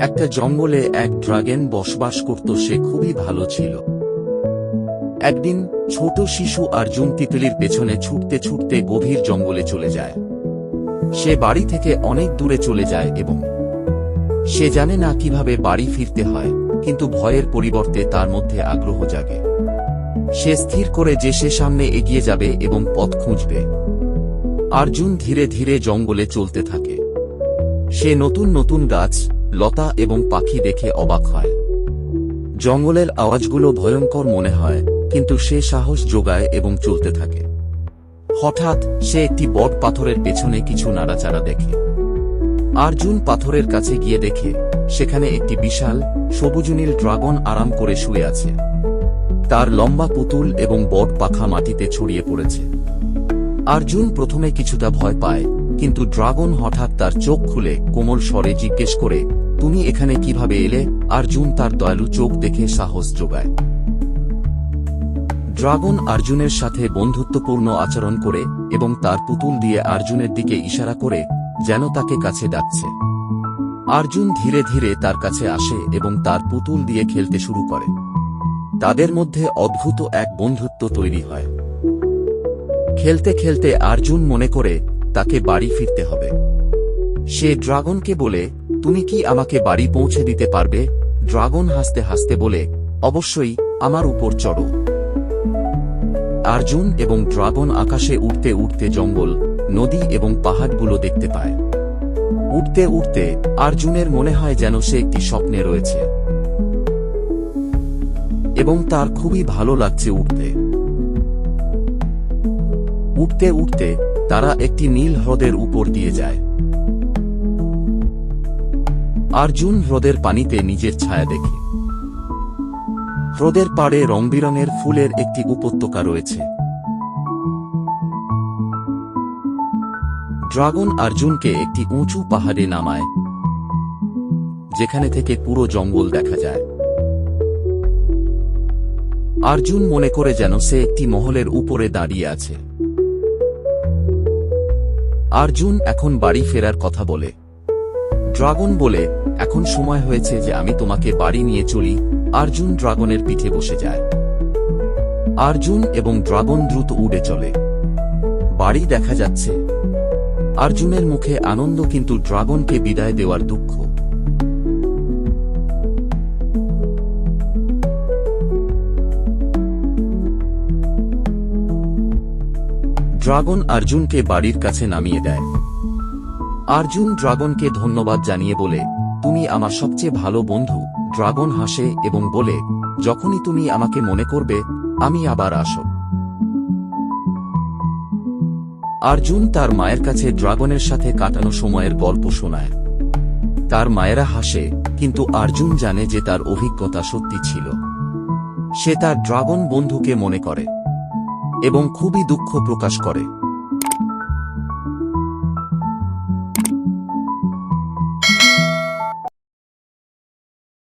একটা জঙ্গলে এক ড্রাগন বসবাস করত, সে খুবই ভালো ছিল। একদিন, ছোট শিশু অর্জুন তিতলির পেছনে ছুটতে ছুটতে গভীর জঙ্গলে চলে যায়। সে বাড়ি থেকে অনেক দূরে চলে যায় এবং সে জানে না কীভাবে বাড়ি ফিরতে হয়, কিন্তু ভয়ের পরিবর্তে তার মধ্যে আগ্রহ জাগে। সে স্থির করে যে সে সামনে এগিয়ে যাবে এবং পথ খুঁজবে। অর্জুন ধীরে ধীরে জঙ্গলে চলতে থাকে। সে নতুন নতুন গাছ লতা এবং পাখি দেখে অবাক হয়। জঙ্গলের আওয়াজগুলো ভয়ঙ্কর মনে হয়, কিন্তু সে সাহস যোগায় এবং চলতে থাকে। হঠাৎ, সে একটি বট পাথরের পেছনে কিছু নাড়াচাড়া দেখে। অর্জুন পাথরের কাছে গিয়ে দেখে, সেখানে একটি বিশাল সবুজনীল ড্রাগন আরাম করে শুয়ে আছে। তার লম্বা পুতুল এবং বট পাখা মাটিতে ছড়িয়ে পড়েছে। অর্জুন প্রথমে কিছুটা ভয় পায় কিন্তু ড্রাগন হঠাৎ তার চোখ খুলে কোমল স্বরে জিজ্ঞেস করে, তুমি এখানে কীভাবে এলে? অর্জুন তার দয়ালু চোখ দেখে সাহস যোগায়। ড্রাগন অর্জুনের সাথে বন্ধুত্বপূর্ণ আচরণ করে এবং তার পুতুল দিয়ে অর্জুনের দিকে ইশারা করে, যেন তাকে কাছে ডাকছে। অর্জুন ধীরে ধীরে তার কাছে আসে এবং তার পুতুল দিয়ে খেলতে শুরু করে। তাদের মধ্যে অদ্ভুত এক বন্ধুত্ব তৈরি হয়। খেলতে খেলতে অর্জুন মনে করে তাকে বাড়ি ফিরতে হবে। সে ড্রাগনকে বলে, তুমি কি আমাকে বাড়ি পৌঁছে দিতে পারবে? ড্রাগন হাসতে হাসতে বলে, অবশ্যই, আমার উপর চড়ো। অর্জুন এবং ড্রাগন আকাশে উঠতে উঠতে জঙ্গল, নদী এবং পাহাড়গুলো দেখতে পায়। উঠতে উঠতে অর্জুনের মনে হয় যেন সে একটি স্বপ্নে রয়েছে। এবং তার খুবই ভালো লাগছে উঠতে উঠতে উঠতে তারা একটি নীল হ্রদের উপর দিয়ে যায়। অর্জুন হ্রদের পানিতে নিজের ছায়া দেখে। হ্রদের পাড়ে রংবিরঙের ফুলের একটি উপত্যকা রয়েছে। ড্রাগন অর্জুনকে একটি উঁচু পাহাড়ে নামায়, যেখানে থেকে পুরো জঙ্গল দেখা যায়। অর্জুন মনে করে যেন সে একটি মহলের উপরে দাঁড়িয়ে আছে। অর্জুন এখন বাড়ি ফেরার কথা বলে। ড্রাগন বলে, এখন সময় হয়েছে যে আমি তোমাকে বাড়ি নিয়ে চলি। আর্জুন ড্রাগনের পিঠে বসে যায়। আর্জুন এবং ড্রাগন দ্রুত উড়ে চলে। বাড়ি দেখা যাচ্ছে। আর্জুনের মুখে আনন্দ, কিন্তু ড্রাগনকে বিদায় দেওয়ার দুঃখ। ড্রাগন অর্জুনকে বাড়ির কাছে নামিয়ে দেয়। অর্জুন ড্রাগনকে ধন্যবাদ জানিয়ে বলে, তুমি আমার সবচেয়ে ভালো বন্ধু। ড্রাগন হাসে এবং বলে, যখনই তুমি আমাকে মনে করবে, আমি আবার আসব। অর্জুন তার মায়ের কাছে ড্রাগনের সাথে কাটানো সময়ের গল্প শোনায়। তার মায়েরা হাসে, কিন্তু অর্জুন জানে যে তার অভিজ্ঞতা সত্যি ছিল। সে তার ড্রাগন বন্ধুকে মনে করে। এবং খুবই দুঃখ প্রকাশ করে।